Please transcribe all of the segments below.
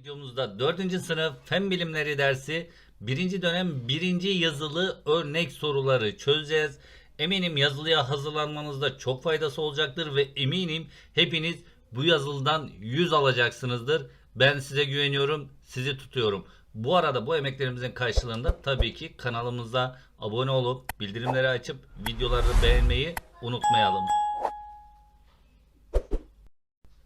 videomuzda 4. sınıf Fen Bilimleri dersi 1. dönem 1. yazılı örnek soruları çözeceğiz. Eminim yazılıya hazırlanmanızda çok faydası olacaktır ve eminim hepiniz bu yazılıdan 100 alacaksınızdır. Ben size güveniyorum, sizi tutuyorum. Bu arada bu emeklerimizin karşılığında tabii ki kanalımıza abone olup bildirimleri açıp videoları beğenmeyi unutmayalım.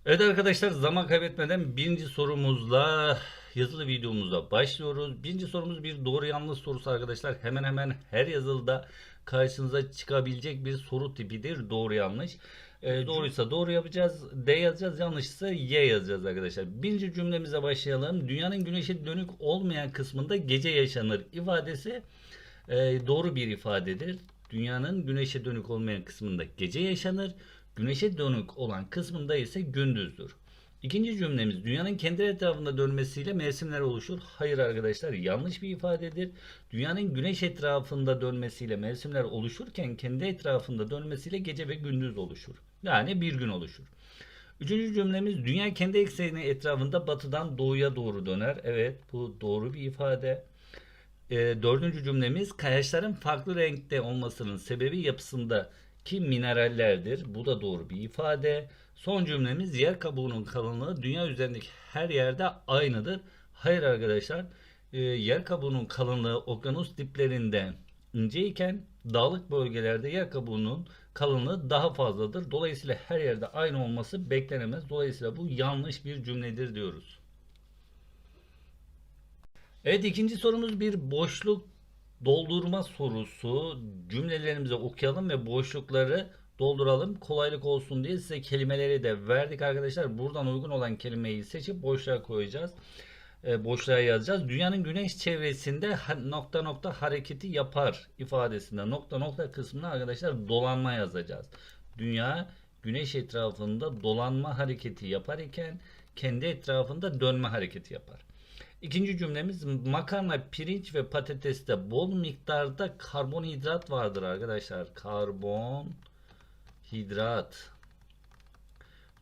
Evet arkadaşlar zaman kaybetmeden birinci sorumuzla yazılı videomuza başlıyoruz. Birinci sorumuz bir doğru yanlış sorusu arkadaşlar. Hemen hemen her yazılıda karşınıza çıkabilecek bir soru tipidir. Doğru yanlış. Ee, doğruysa doğru yapacağız. D yazacağız. Yanlışsa Y yazacağız arkadaşlar. Birinci cümlemize başlayalım. Dünyanın güneşe dönük olmayan kısmında gece yaşanır ifadesi e, doğru bir ifadedir. Dünyanın güneşe dönük olmayan kısmında gece yaşanır. Güneşe dönük olan kısmında ise gündüzdür. İkinci cümlemiz dünyanın kendi etrafında dönmesiyle mevsimler oluşur. Hayır arkadaşlar yanlış bir ifadedir. Dünyanın güneş etrafında dönmesiyle mevsimler oluşurken kendi etrafında dönmesiyle gece ve gündüz oluşur. Yani bir gün oluşur. Üçüncü cümlemiz dünya kendi ekseni etrafında batıdan doğuya doğru döner. Evet bu doğru bir ifade. E, dördüncü cümlemiz kayaçların farklı renkte olmasının sebebi yapısındaki minerallerdir. Bu da doğru bir ifade. Son cümlemiz yer kabuğunun kalınlığı dünya üzerindeki her yerde aynıdır. Hayır arkadaşlar e, yer kabuğunun kalınlığı okyanus diplerinde inceyken dağlık bölgelerde yer kabuğunun kalınlığı daha fazladır. Dolayısıyla her yerde aynı olması beklenemez. Dolayısıyla bu yanlış bir cümledir diyoruz. Evet ikinci sorumuz bir boşluk doldurma sorusu. Cümlelerimizi okuyalım ve boşlukları dolduralım. Kolaylık olsun diye size kelimeleri de verdik arkadaşlar. Buradan uygun olan kelimeyi seçip boşluğa koyacağız. E, boşluğa yazacağız. Dünyanın güneş çevresinde nokta nokta hareketi yapar ifadesinde nokta nokta kısmına arkadaşlar dolanma yazacağız. Dünya güneş etrafında dolanma hareketi yapar iken kendi etrafında dönme hareketi yapar. İkinci cümlemiz makarna, pirinç ve patateste bol miktarda karbonhidrat vardır arkadaşlar. Karbon hidrat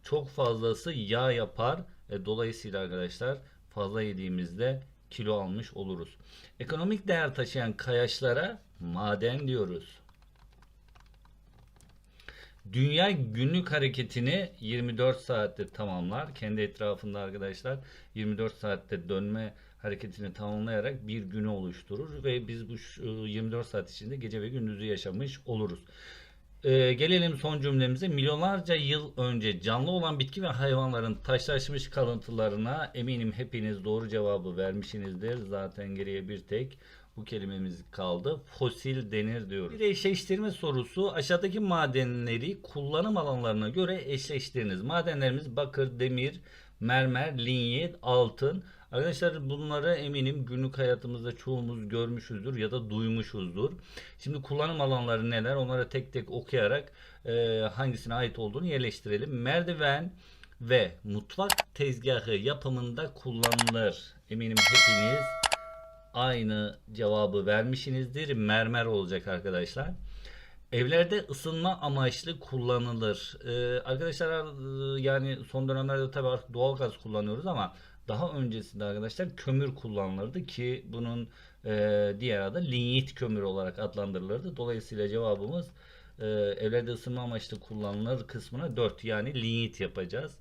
çok fazlası yağ yapar. E, dolayısıyla arkadaşlar fazla yediğimizde kilo almış oluruz. Ekonomik değer taşıyan kayaçlara maden diyoruz. Dünya günlük hareketini 24 saatte tamamlar. Kendi etrafında arkadaşlar 24 saatte dönme hareketini tamamlayarak bir günü oluşturur ve biz bu şu- 24 saat içinde gece ve gündüzü yaşamış oluruz. Ee, gelelim son cümlemize. Milyonlarca yıl önce canlı olan bitki ve hayvanların taşlaşmış kalıntılarına eminim hepiniz doğru cevabı vermişsinizdir. Zaten geriye bir tek bu kelimemiz kaldı. Fosil denir diyoruz. Bir eşleştirme sorusu. Aşağıdaki madenleri kullanım alanlarına göre eşleştiriniz. Madenlerimiz bakır, demir, mermer, linyit, altın. Arkadaşlar bunları eminim günlük hayatımızda çoğumuz görmüşüzdür ya da duymuşuzdur. Şimdi kullanım alanları neler? Onları tek tek okuyarak e, hangisine ait olduğunu yerleştirelim. Merdiven ve mutfak tezgahı yapımında kullanılır. Eminim hepiniz aynı cevabı vermişsinizdir. Mermer olacak arkadaşlar. Evlerde ısınma amaçlı kullanılır. Ee, arkadaşlar e, yani son dönemlerde tabii artık doğalgaz kullanıyoruz ama daha öncesinde arkadaşlar kömür kullanılırdı ki bunun e, diğer adı linyit kömür olarak adlandırılırdı. Dolayısıyla cevabımız e, evlerde ısınma amaçlı kullanılır kısmına 4 yani linyit yapacağız.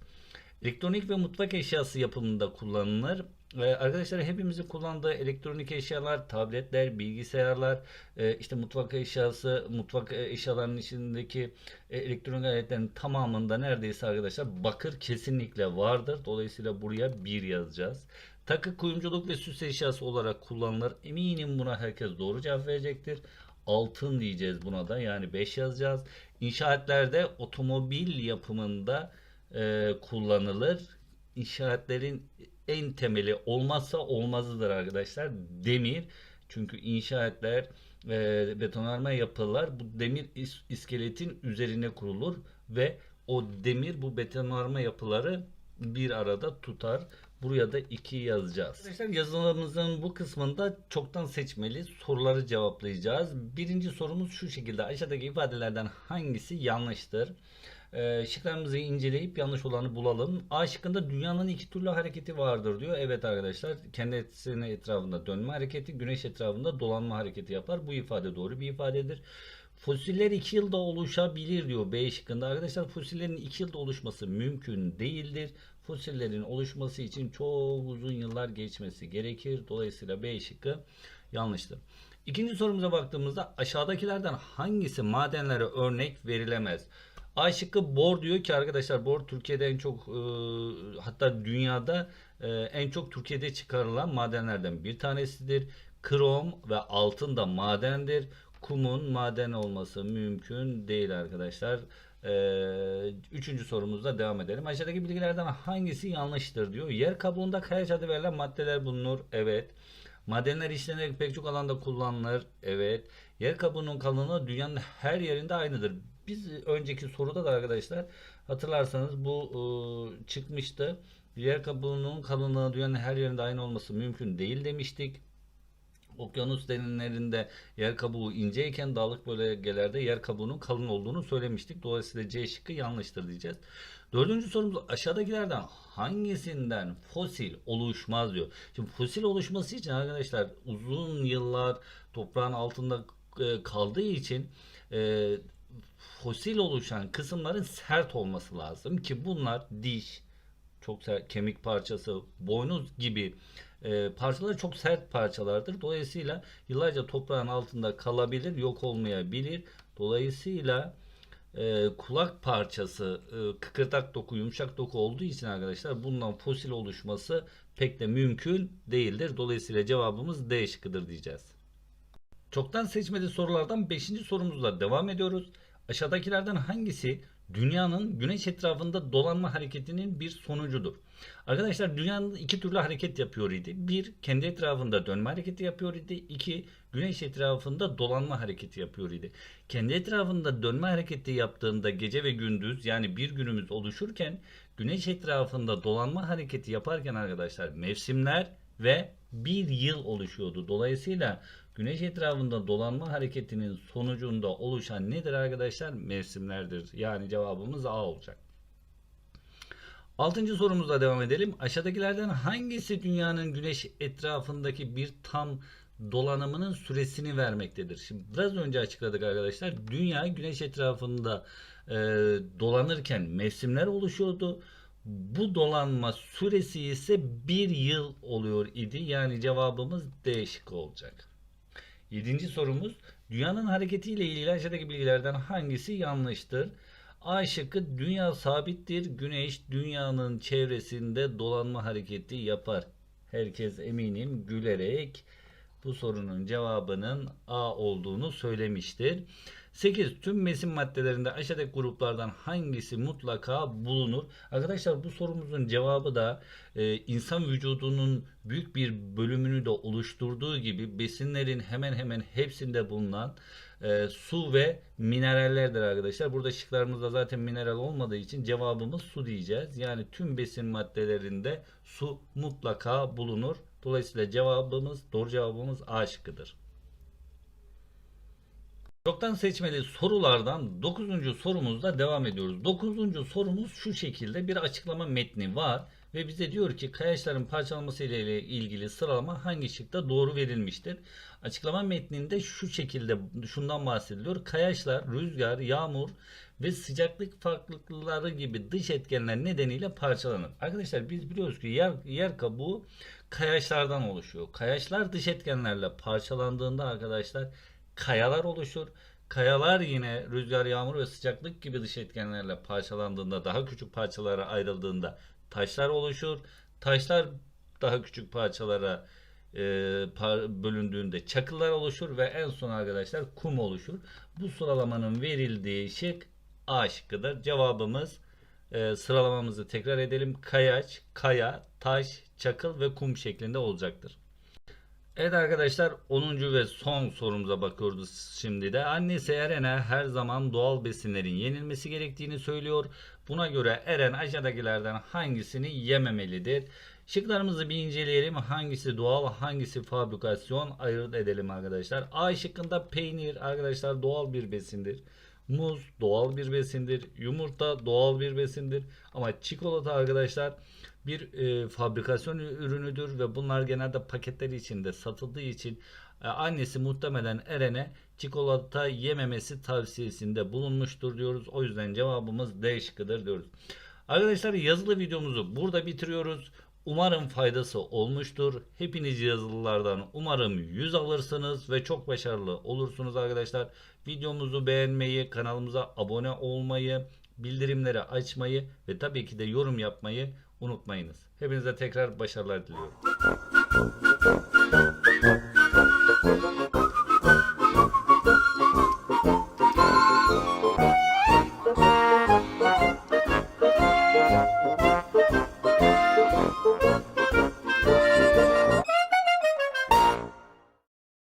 Elektronik ve mutfak eşyası yapımında kullanılır. Ee, arkadaşlar hepimizin kullandığı elektronik eşyalar, tabletler, bilgisayarlar, e, işte mutfak eşyası, mutfak e, eşyalarının içindeki e, elektronik aletlerin tamamında neredeyse arkadaşlar bakır kesinlikle vardır. Dolayısıyla buraya 1 yazacağız. Takı, kuyumculuk ve süs eşyası olarak kullanılır. Eminim buna herkes doğru cevap verecektir. Altın diyeceğiz buna da yani 5 yazacağız. İnşaatlerde otomobil yapımında e, kullanılır. İnşaatlerin en temeli olmazsa olmazıdır arkadaşlar. Demir. Çünkü inşaatlar e, betonarme yapılar bu demir is- iskeletin üzerine kurulur ve o demir bu betonarme yapıları bir arada tutar. Buraya da 2 yazacağız. Arkadaşlar yazılımımızın bu kısmında çoktan seçmeli soruları cevaplayacağız. Birinci sorumuz şu şekilde. Aşağıdaki ifadelerden hangisi yanlıştır? Ee, şıklarımızı inceleyip yanlış olanı bulalım. A şıkkında dünyanın iki türlü hareketi vardır diyor. Evet arkadaşlar kendisinin etrafında dönme hareketi, güneş etrafında dolanma hareketi yapar. Bu ifade doğru bir ifadedir. Fosiller 2 yılda oluşabilir diyor B şıkkında. Arkadaşlar fosillerin 2 yılda oluşması mümkün değildir. Fosillerin oluşması için çok uzun yıllar geçmesi gerekir. Dolayısıyla B şıkkı yanlıştır. İkinci sorumuza baktığımızda aşağıdakilerden hangisi madenlere örnek verilemez? A şıkkı bor diyor ki arkadaşlar bor Türkiye'de en çok e, hatta dünyada e, en çok Türkiye'de çıkarılan madenlerden bir tanesidir. Krom ve altın da madendir. Kumun maden olması mümkün değil arkadaşlar. Ee, üçüncü sorumuzda devam edelim. Aşağıdaki bilgilerden hangisi yanlıştır diyor. Yer kabuğunda kayaç adı verilen maddeler bulunur. Evet. Madenler işlenerek pek çok alanda kullanılır. Evet. Yer kabuğunun kalınlığı dünyanın her yerinde aynıdır. Biz önceki soruda da arkadaşlar hatırlarsanız bu e, çıkmıştı. Yer kabuğunun kalınlığı dünyanın her yerinde aynı olması mümkün değil demiştik. Okyanus derinlerinde yer kabuğu inceyken dağlık bölgelerde yer kabuğunun kalın olduğunu söylemiştik. Dolayısıyla C şıkkı yanlıştır diyeceğiz. Dördüncü sorumuz aşağıdakilerden hangisinden fosil oluşmaz diyor. Şimdi fosil oluşması için arkadaşlar uzun yıllar toprağın altında e, kaldığı için e, fosil oluşan kısımların sert olması lazım ki bunlar diş, çok sert kemik parçası, boynuz gibi e, parçalar çok sert parçalardır. Dolayısıyla yıllarca toprağın altında kalabilir, yok olmayabilir. Dolayısıyla e, kulak parçası e, kıkırdak doku, yumuşak doku olduğu için arkadaşlar bundan fosil oluşması pek de mümkün değildir. Dolayısıyla cevabımız D şıkkıdır diyeceğiz. Çoktan seçmeli sorulardan 5. sorumuzla devam ediyoruz. Aşağıdakilerden hangisi dünyanın güneş etrafında dolanma hareketinin bir sonucudur? Arkadaşlar dünyanın iki türlü hareket yapıyor idi. Bir, kendi etrafında dönme hareketi yapıyor idi. İki, güneş etrafında dolanma hareketi yapıyor idi. Kendi etrafında dönme hareketi yaptığında gece ve gündüz yani bir günümüz oluşurken güneş etrafında dolanma hareketi yaparken arkadaşlar mevsimler ve bir yıl oluşuyordu. Dolayısıyla güneş etrafında dolanma hareketinin sonucunda oluşan nedir arkadaşlar? Mevsimlerdir. Yani cevabımız A olacak. Altıncı sorumuzla devam edelim. Aşağıdakilerden hangisi dünyanın güneş etrafındaki bir tam dolanımının süresini vermektedir? Şimdi biraz önce açıkladık arkadaşlar. Dünya güneş etrafında e, dolanırken mevsimler oluşuyordu. Bu dolanma süresi ise bir yıl oluyor idi. Yani cevabımız D şıkkı olacak. Yedinci sorumuz. Dünyanın hareketiyle ilgili aşağıdaki bilgilerden hangisi yanlıştır? A şıkkı dünya sabittir. Güneş dünyanın çevresinde dolanma hareketi yapar. Herkes eminim gülerek bu sorunun cevabının A olduğunu söylemiştir. 8. Tüm besin maddelerinde aşağıdaki gruplardan hangisi mutlaka bulunur? Arkadaşlar bu sorumuzun cevabı da e, insan vücudunun büyük bir bölümünü de oluşturduğu gibi besinlerin hemen hemen hepsinde bulunan e, su ve minerallerdir arkadaşlar. Burada şıklarımızda zaten mineral olmadığı için cevabımız su diyeceğiz. Yani tüm besin maddelerinde su mutlaka bulunur. Dolayısıyla cevabımız doğru cevabımız A şıkkıdır. Çoktan seçmeli sorulardan 9. sorumuzda devam ediyoruz. 9. sorumuz şu şekilde bir açıklama metni var ve bize diyor ki kayaçların parçalanması ile ilgili sıralama hangi şıkta doğru verilmiştir? Açıklama metninde şu şekilde şundan bahsediliyor. Kayaçlar rüzgar, yağmur ve sıcaklık farklılıkları gibi dış etkenler nedeniyle parçalanır. Arkadaşlar biz biliyoruz ki yer, yer kabuğu kayaçlardan oluşuyor. Kayaçlar dış etkenlerle parçalandığında arkadaşlar kayalar oluşur. Kayalar yine rüzgar, yağmur ve sıcaklık gibi dış etkenlerle parçalandığında, daha küçük parçalara ayrıldığında taşlar oluşur. Taşlar daha küçük parçalara e, par, bölündüğünde çakıllar oluşur ve en son arkadaşlar kum oluşur. Bu sıralamanın verildiği şık A şıkkıdır. Cevabımız e, sıralamamızı tekrar edelim. Kayaç, kaya, taş, çakıl ve kum şeklinde olacaktır. Evet arkadaşlar 10. ve son sorumuza bakıyoruz şimdi de. Annesi Eren'e her zaman doğal besinlerin yenilmesi gerektiğini söylüyor. Buna göre Eren aşağıdakilerden hangisini yememelidir? Şıklarımızı bir inceleyelim. Hangisi doğal, hangisi fabrikasyon ayırt edelim arkadaşlar. A şıkkında peynir arkadaşlar doğal bir besindir. Muz doğal bir besindir. Yumurta doğal bir besindir. Ama çikolata arkadaşlar bir e, fabrikasyon ürünüdür ve bunlar genelde paketler içinde satıldığı için e, annesi muhtemelen Eren'e çikolata yememesi tavsiyesinde bulunmuştur diyoruz. O yüzden cevabımız D şıkkıdır diyoruz. Arkadaşlar yazılı videomuzu burada bitiriyoruz. Umarım faydası olmuştur. Hepiniz yazılılardan umarım 100 alırsınız ve çok başarılı olursunuz arkadaşlar. Videomuzu beğenmeyi, kanalımıza abone olmayı, bildirimleri açmayı ve tabii ki de yorum yapmayı unutmayınız. Hepinize tekrar başarılar diliyorum.